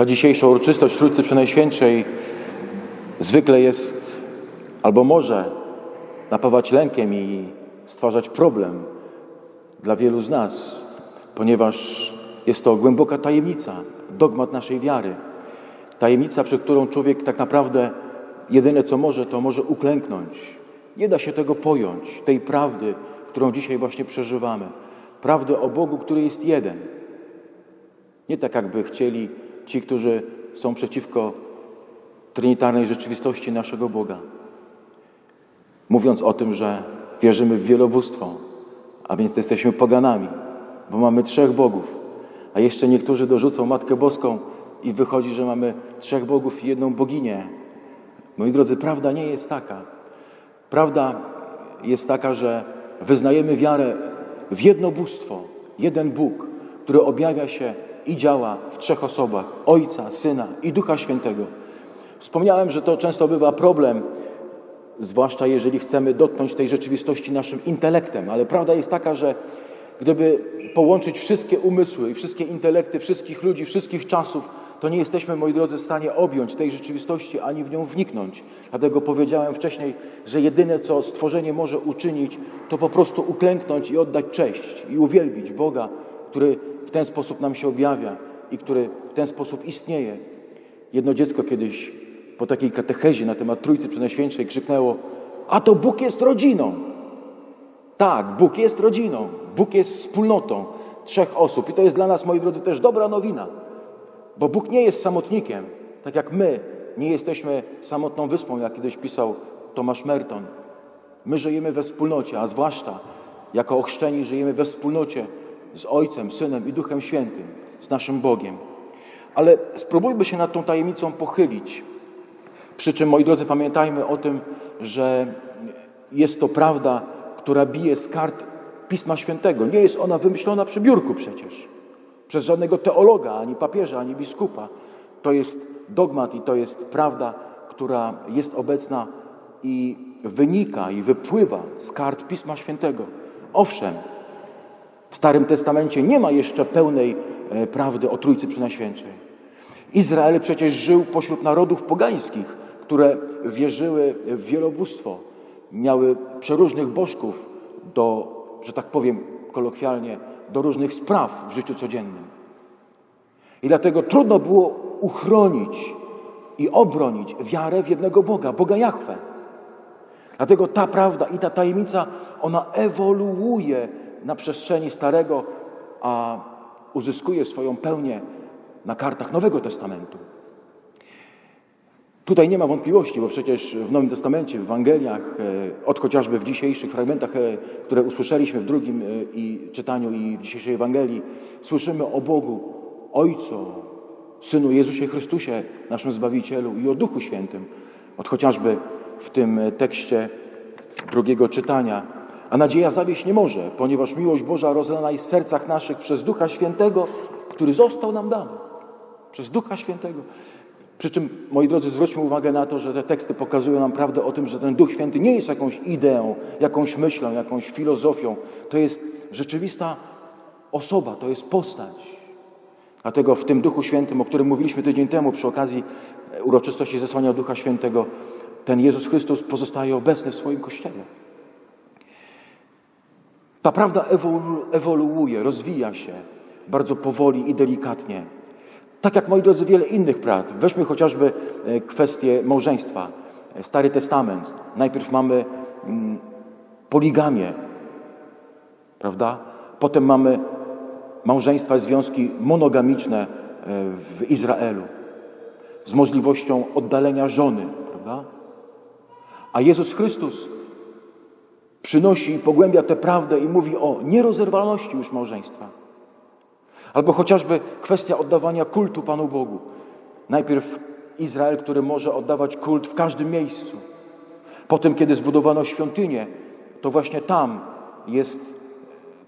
Ta dzisiejsza uroczystość Trójcy Przenajświętszej zwykle jest albo może napawać lękiem i stwarzać problem dla wielu z nas, ponieważ jest to głęboka tajemnica, dogmat naszej wiary. Tajemnica, przed którą człowiek tak naprawdę jedyne co może, to może uklęknąć. Nie da się tego pojąć, tej prawdy, którą dzisiaj właśnie przeżywamy. Prawdy o Bogu, który jest jeden. Nie tak jakby chcieli ci, którzy są przeciwko trinitarnej rzeczywistości naszego Boga. Mówiąc o tym, że wierzymy w wielobóstwo, a więc jesteśmy poganami, bo mamy trzech bogów, a jeszcze niektórzy dorzucą Matkę Boską i wychodzi, że mamy trzech bogów i jedną boginię. Moi drodzy, prawda nie jest taka. Prawda jest taka, że wyznajemy wiarę w jedno bóstwo, jeden Bóg, który objawia się i działa w trzech osobach Ojca, Syna i Ducha Świętego. Wspomniałem, że to często bywa problem, zwłaszcza jeżeli chcemy dotknąć tej rzeczywistości naszym intelektem, ale prawda jest taka, że gdyby połączyć wszystkie umysły i wszystkie intelekty wszystkich ludzi, wszystkich czasów, to nie jesteśmy, moi drodzy, w stanie objąć tej rzeczywistości ani w nią wniknąć. Dlatego powiedziałem wcześniej, że jedyne, co stworzenie może uczynić, to po prostu uklęknąć i oddać cześć i uwielbić Boga, który w ten sposób nam się objawia i który w ten sposób istnieje. Jedno dziecko kiedyś po takiej katechezie na temat Trójcy Przenajświętszej krzyknęło, a to Bóg jest rodziną. Tak, Bóg jest rodziną, Bóg jest wspólnotą trzech osób i to jest dla nas, moi drodzy, też dobra nowina, bo Bóg nie jest samotnikiem, tak jak my nie jesteśmy samotną wyspą, jak kiedyś pisał Tomasz Merton. My żyjemy we wspólnocie, a zwłaszcza jako ochrzczeni żyjemy we wspólnocie z Ojcem, Synem i Duchem Świętym, z naszym Bogiem. Ale spróbujmy się nad tą tajemnicą pochylić. Przy czym, moi drodzy, pamiętajmy o tym, że jest to prawda, która bije z kart Pisma Świętego. Nie jest ona wymyślona przy biurku przecież. Przez żadnego teologa, ani papieża, ani biskupa. To jest dogmat i to jest prawda, która jest obecna i wynika i wypływa z kart Pisma Świętego. Owszem, w Starym Testamencie nie ma jeszcze pełnej e, prawdy o Trójcy Przenajświętszej. Izrael przecież żył pośród narodów pogańskich, które wierzyły w wielobóstwo, miały przeróżnych bożków do, że tak powiem kolokwialnie, do różnych spraw w życiu codziennym. I dlatego trudno było uchronić i obronić wiarę w jednego Boga, Boga Jahwe. Dlatego ta prawda i ta tajemnica, ona ewoluuje na przestrzeni Starego, a uzyskuje swoją pełnię na kartach Nowego Testamentu. Tutaj nie ma wątpliwości, bo przecież w Nowym Testamencie, w Ewangeliach, e, od chociażby w dzisiejszych fragmentach, e, które usłyszeliśmy w drugim e, i czytaniu i w dzisiejszej Ewangelii, słyszymy o Bogu, Ojcu, Synu Jezusie Chrystusie, naszym Zbawicielu i o Duchu Świętym. Od chociażby w tym tekście drugiego czytania. A nadzieja zawieść nie może, ponieważ miłość Boża rozlana jest w sercach naszych przez Ducha Świętego, który został nam dany. Przez Ducha Świętego. Przy czym, moi drodzy, zwróćmy uwagę na to, że te teksty pokazują nam prawdę o tym, że ten Duch Święty nie jest jakąś ideą, jakąś myślą, jakąś filozofią. To jest rzeczywista osoba, to jest postać. Dlatego w tym Duchu Świętym, o którym mówiliśmy tydzień temu przy okazji uroczystości zesłania Ducha Świętego, ten Jezus Chrystus pozostaje obecny w swoim Kościele. Ta prawda ewolu ewoluuje, rozwija się bardzo powoli i delikatnie. Tak jak, moi drodzy, wiele innych prawd. Weźmy chociażby e, kwestię małżeństwa. Stary Testament. Najpierw mamy mm, poligamię, prawda? Potem mamy małżeństwa i związki monogamiczne e, w Izraelu z możliwością oddalenia żony, prawda? A Jezus Chrystus przynosi i pogłębia tę prawdę i mówi o nierozerwalności już małżeństwa. Albo chociażby kwestia oddawania kultu Panu Bogu. Najpierw Izrael, który może oddawać kult w każdym miejscu. Potem, kiedy zbudowano świątynię, to właśnie tam jest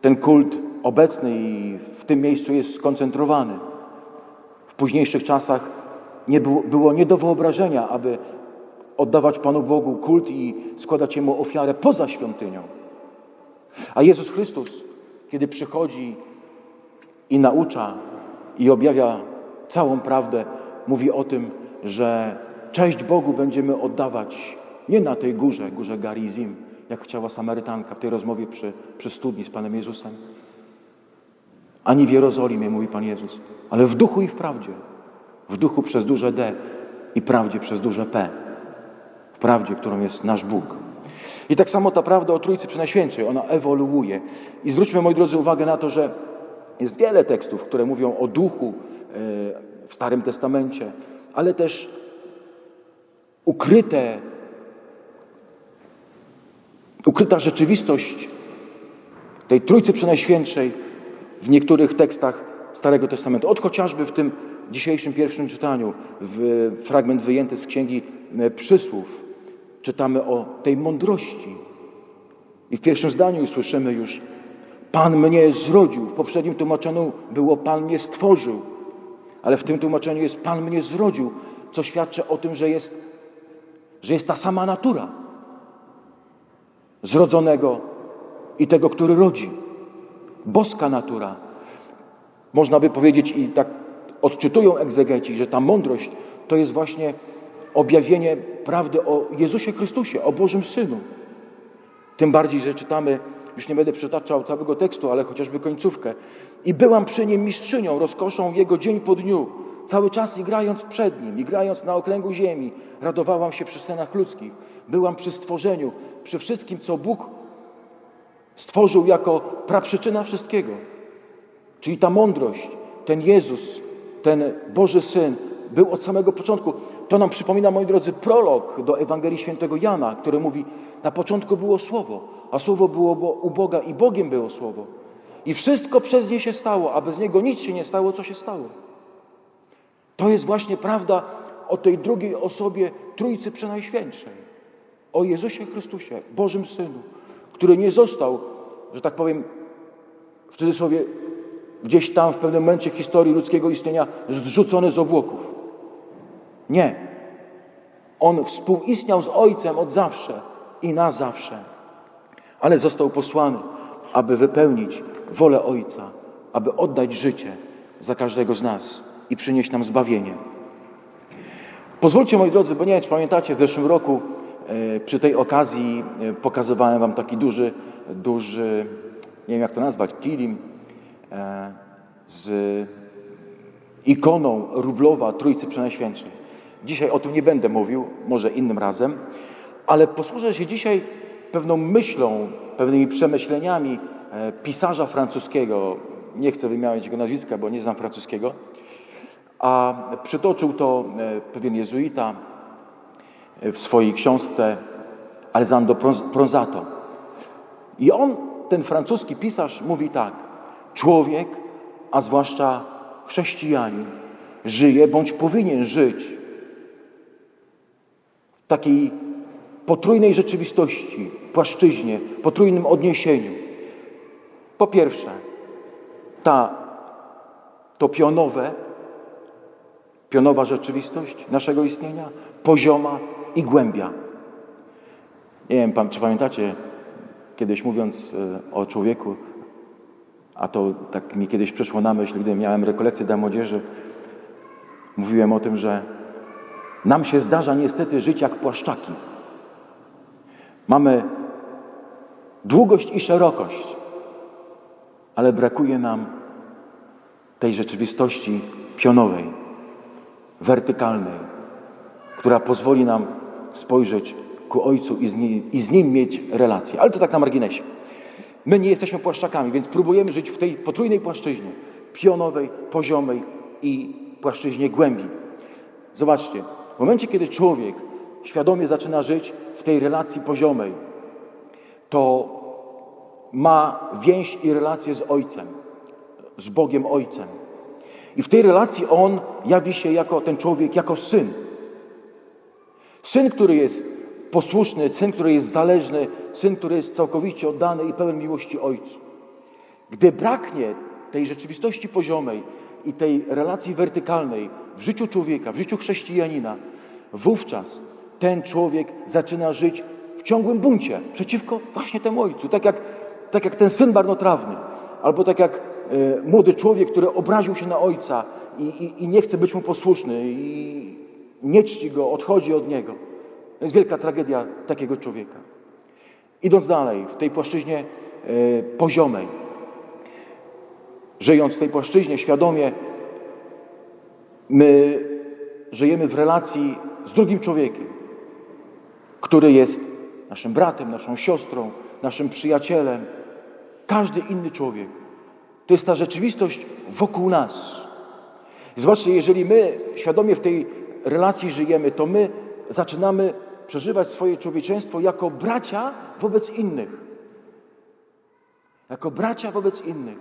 ten kult obecny i w tym miejscu jest skoncentrowany. W późniejszych czasach nie było, było nie do wyobrażenia, aby oddawać Panu Bogu kult i składać Jemu ofiarę poza świątynią. A Jezus Chrystus, kiedy przychodzi i naucza i objawia całą prawdę, mówi o tym, że cześć Bogu będziemy oddawać nie na tej górze, górze Garizim, jak chciała Samarytanka w tej rozmowie przy, przy studni z Panem Jezusem, ani w Jerozolimie, mówi Pan Jezus, ale w duchu i w prawdzie. W duchu przez duże D i prawdzie przez duże P. Prawdzie, którą jest nasz Bóg. I tak samo ta prawda o Trójcy Przenajświętszej, ona ewoluuje. I zwróćmy, moi drodzy, uwagę na to, że jest wiele tekstów, które mówią o duchu e, w Starym Testamencie, ale też ukryte, ukryta rzeczywistość tej Trójcy Przenajświętszej w niektórych tekstach Starego Testamentu. Od chociażby w tym dzisiejszym pierwszym czytaniu, w fragment wyjęty z Księgi e, Przysłów, czytamy o tej mądrości. I w pierwszym zdaniu słyszymy już Pan mnie zrodził. W poprzednim tłumaczeniu było Pan mnie stworzył. Ale w tym tłumaczeniu jest Pan mnie zrodził, co świadczy o tym, że jest, że jest ta sama natura zrodzonego i tego, który rodzi. Boska natura. Można by powiedzieć i tak odczytują egzegeci, że ta mądrość to jest właśnie objawienie prawdy o Jezusie Chrystusie, o Bożym Synu. Tym bardziej, że czytamy, już nie będę przytaczał całego tekstu, ale chociażby końcówkę. I byłam przy nim mistrzynią, rozkoszą jego dzień po dniu, cały czas igrając przed nim, igrając na okręgu ziemi. Radowałam się przy scenach ludzkich. Byłam przy stworzeniu, przy wszystkim, co Bóg stworzył jako praprzyczyna wszystkiego. Czyli ta mądrość, ten Jezus, ten Boży Syn był od samego początku. To nam przypomina, moi drodzy, prolog do Ewangelii Świętego Jana, który mówi, na początku było Słowo, a Słowo było u Boga i Bogiem było Słowo. I wszystko przez nie się stało, a bez Niego nic się nie stało, co się stało. To jest właśnie prawda o tej drugiej osobie Trójcy Przenajświętszej. O Jezusie Chrystusie, Bożym Synu, który nie został, że tak powiem, w cudzysłowie, gdzieś tam w pewnym momencie historii ludzkiego istnienia zrzucony z obłoków. Nie. On współistniał z Ojcem od zawsze i na zawsze, ale został posłany, aby wypełnić wolę Ojca, aby oddać życie za każdego z nas i przynieść nam zbawienie. Pozwólcie, moi drodzy, bo nie wiem, czy pamiętacie, w zeszłym roku e, przy tej okazji e, pokazywałem Wam taki duży, duży, nie wiem jak to nazwać, kilim e, z ikoną Rublowa Trójcy Przenajświętszej. Dzisiaj o tym nie będę mówił, może innym razem, ale posłużę się dzisiaj pewną myślą, pewnymi przemyśleniami e, pisarza francuskiego. Nie chcę wymieniać jego nazwiska, bo nie znam francuskiego, a przytoczył to e, pewien jezuita e, w swojej książce Alessandro Pronz- Pronzato. I on, ten francuski pisarz, mówi tak: Człowiek, a zwłaszcza chrześcijanin, żyje bądź powinien żyć takiej potrójnej rzeczywistości, płaszczyźnie, potrójnym odniesieniu. Po pierwsze, ta, to pionowe, pionowa rzeczywistość naszego istnienia, pozioma i głębia. Nie wiem, czy pamiętacie, kiedyś mówiąc e, o człowieku, a to tak mi kiedyś przyszło na myśl, gdy miałem rekolekcję dla młodzieży, mówiłem o tym, że nam się zdarza niestety żyć jak płaszczaki. Mamy długość i szerokość, ale brakuje nam tej rzeczywistości pionowej, wertykalnej, która pozwoli nam spojrzeć ku Ojcu i z, nim, i z Nim mieć relację. Ale to tak na marginesie. My nie jesteśmy płaszczakami, więc próbujemy żyć w tej potrójnej płaszczyźnie, pionowej, poziomej i płaszczyźnie głębi. Zobaczcie, momencie, kiedy człowiek świadomie zaczyna żyć w tej relacji poziomej, to ma więź i relację z Ojcem, z Bogiem Ojcem. I w tej relacji on jawi się jako ten człowiek, jako syn. Syn, który jest posłuszny, syn, który jest zależny, syn, który jest całkowicie oddany i pełen miłości Ojcu. Gdy braknie tej rzeczywistości poziomej i tej relacji wertykalnej w życiu człowieka, w życiu chrześcijanina, wówczas ten człowiek zaczyna żyć w ciągłym buncie przeciwko właśnie temu Ojcu. Tak jak, tak jak ten syn marnotrawny, albo tak jak e, młody człowiek, który obraził się na ojca i, i, i nie chce być mu posłuszny i nie czci go, odchodzi od niego. To jest wielka tragedia takiego człowieka. Idąc dalej, w tej płaszczyźnie e, poziomej, żyjąc w tej płaszczyźnie świadomie, my żyjemy w relacji z drugim człowiekiem, który jest naszym bratem, naszą siostrą, naszym przyjacielem, każdy inny człowiek. To jest ta rzeczywistość wokół nas. Zobaczcie, jeżeli my świadomie w tej relacji żyjemy, to my zaczynamy przeżywać swoje człowieczeństwo jako bracia wobec innych. Jako bracia wobec innych.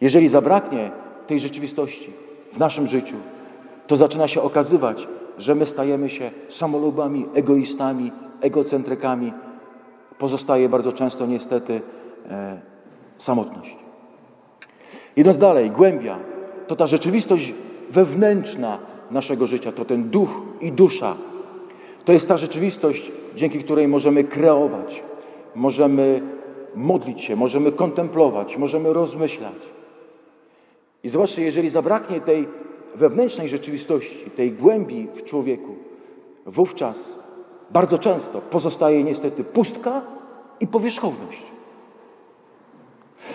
Jeżeli zabraknie tej rzeczywistości w naszym życiu, to zaczyna się okazywać, że my stajemy się samolubami, egoistami, egocentrykami. Pozostaje bardzo często niestety e, samotność. Idąc dalej, głębia to ta rzeczywistość wewnętrzna naszego życia, to ten duch i dusza. To jest ta rzeczywistość, dzięki której możemy kreować, możemy modlić się, możemy kontemplować, możemy rozmyślać. I zobaczcie, jeżeli zabraknie tej wewnętrznej rzeczywistości, tej głębi w człowieku, wówczas bardzo często pozostaje niestety pustka i powierzchowność.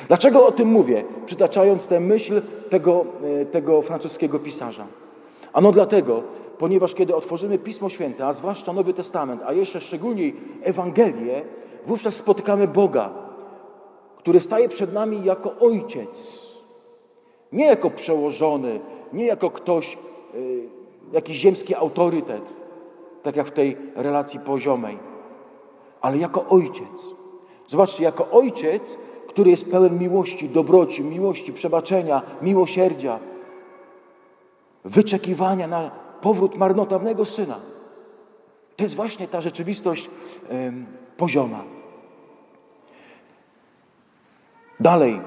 Dlaczego o tym mówię, przytaczając tę myśl tego, e, tego francuskiego pisarza? Ano dlatego, ponieważ kiedy otworzymy Pismo Święte, a zwłaszcza Nowy Testament, a jeszcze szczególniej Ewangelię, wówczas spotykamy Boga, który staje przed nami jako Ojciec. Nie jako przełożony, nie jako ktoś, y, jakiś ziemski autorytet, tak jak w tej relacji poziomej, ale jako Ojciec. Zobaczcie, jako Ojciec, który jest pełen miłości, dobroci, miłości, przebaczenia, miłosierdzia, wyczekiwania na powrót marnotrawnego Syna. To jest właśnie ta rzeczywistość pozioma. Dalej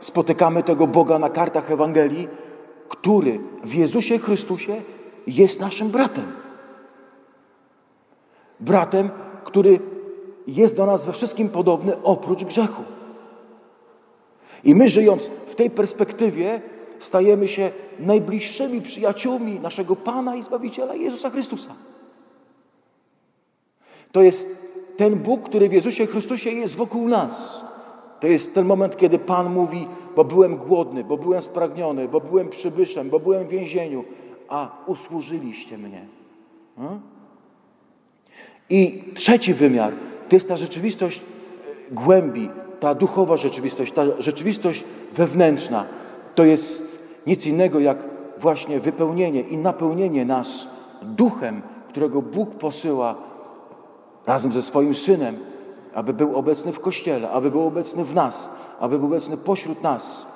spotykamy tego Boga na kartach Ewangelii, który w Jezusie Chrystusie jest naszym bratem. Bratem, który jest do nas we wszystkim podobny oprócz grzechu. I my żyjąc w tej perspektywie stajemy się najbliższymi przyjaciółmi naszego Pana i Zbawiciela Jezusa Chrystusa. To jest ten Bóg, który w Jezusie Chrystusie jest wokół nas. To jest ten moment, kiedy Pan mówi, bo byłem głodny, bo byłem spragniony, bo byłem przybyszem, bo byłem w więzieniu, a usłużyliście mnie. Hmm? I trzeci wymiar to jest ta rzeczywistość e, głębi, ta duchowa rzeczywistość, ta rzeczywistość wewnętrzna. To jest nic innego jak właśnie wypełnienie i napełnienie nas duchem, którego Bóg posyła razem ze swoim synem, aby był obecny w kościele, aby był obecny w nas, aby był obecny pośród nas.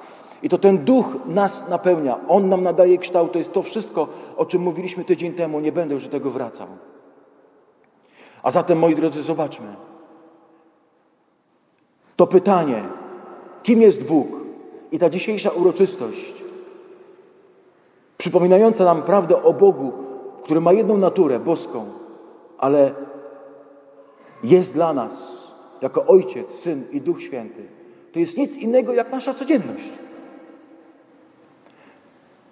I to ten duch nas napełnia, on nam nadaje kształt. To jest to wszystko, o czym mówiliśmy tydzień temu. Nie będę już do tego wracał. A zatem, moi drodzy, zobaczmy. To pytanie, kim jest Bóg i ta dzisiejsza uroczystość, przypominająca nam prawdę o Bogu, który ma jedną naturę, boską, ale jest dla nas jako Ojciec, Syn i Duch Święty. To jest nic innego jak nasza codzienność.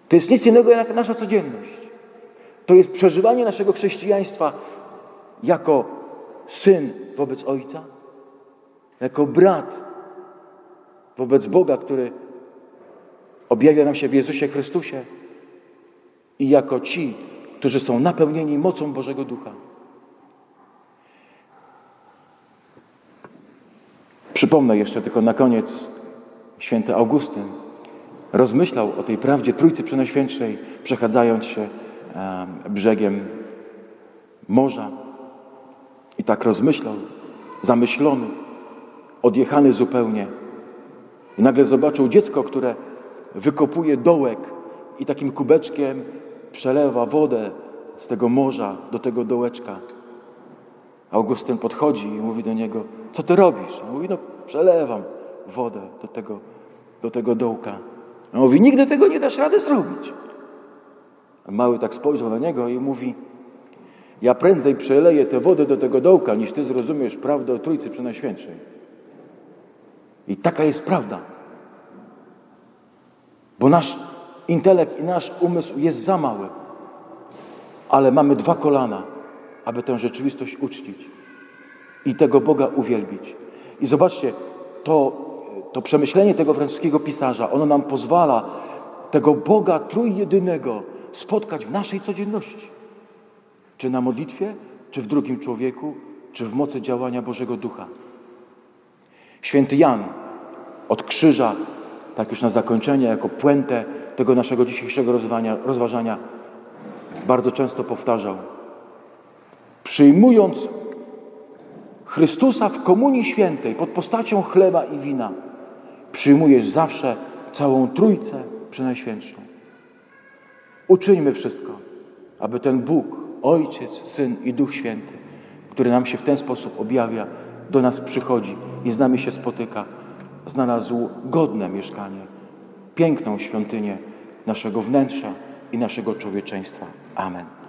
To jest nic innego jak nasza codzienność. To jest przeżywanie naszego chrześcijaństwa jako syn wobec Ojca, jako brat wobec Boga, który objawia nam się w Jezusie Chrystusie i jako ci, którzy są napełnieni mocą Bożego Ducha. Przypomnę jeszcze tylko na koniec, święty Augustyn rozmyślał o tej prawdzie Trójcy Przenajświętszej, przechadzając się brzegiem morza. I tak rozmyślał, zamyślony, odjechany zupełnie. I nagle zobaczył dziecko, które wykopuje dołek i takim kubeczkiem przelewa wodę z tego morza do tego dołeczka. Augustyn podchodzi i mówi do niego, co ty robisz? On mówi, no przelewam wodę do tego, do tego dołka. On mówi, nigdy tego nie dasz rady zrobić. A mały tak spojrzał na niego i mówi, ja prędzej przeleję tę wodę do tego dołka, niż ty zrozumiesz prawdę o Trójcy Przenajświętszej. I taka jest prawda. Bo nasz intelekt i nasz umysł jest za mały. Ale mamy dwa kolana, aby tę rzeczywistość uczcić i tego Boga uwielbić. I zobaczcie, to, to przemyślenie tego francuskiego pisarza, ono nam pozwala tego Boga trójjedynego spotkać w naszej codzienności. Czy na modlitwie, czy w drugim człowieku, czy w mocy działania Bożego Ducha. Święty Jan od krzyża, tak już na zakończenie, jako puentę tego naszego dzisiejszego rozważania, bardzo często powtarzał: Przyjmując Chrystusa w Komunii Świętej pod postacią chleba i wina, przyjmujesz zawsze całą Trójcę Przenajświętszą. Uczyńmy wszystko, aby ten Bóg, Ojciec, Syn i Duch Święty, który nam się w ten sposób objawia, do nas przychodzi i z nami się spotyka, znalazł godne mieszkanie, piękną świątynię naszego wnętrza i naszego człowieczeństwa. Amen.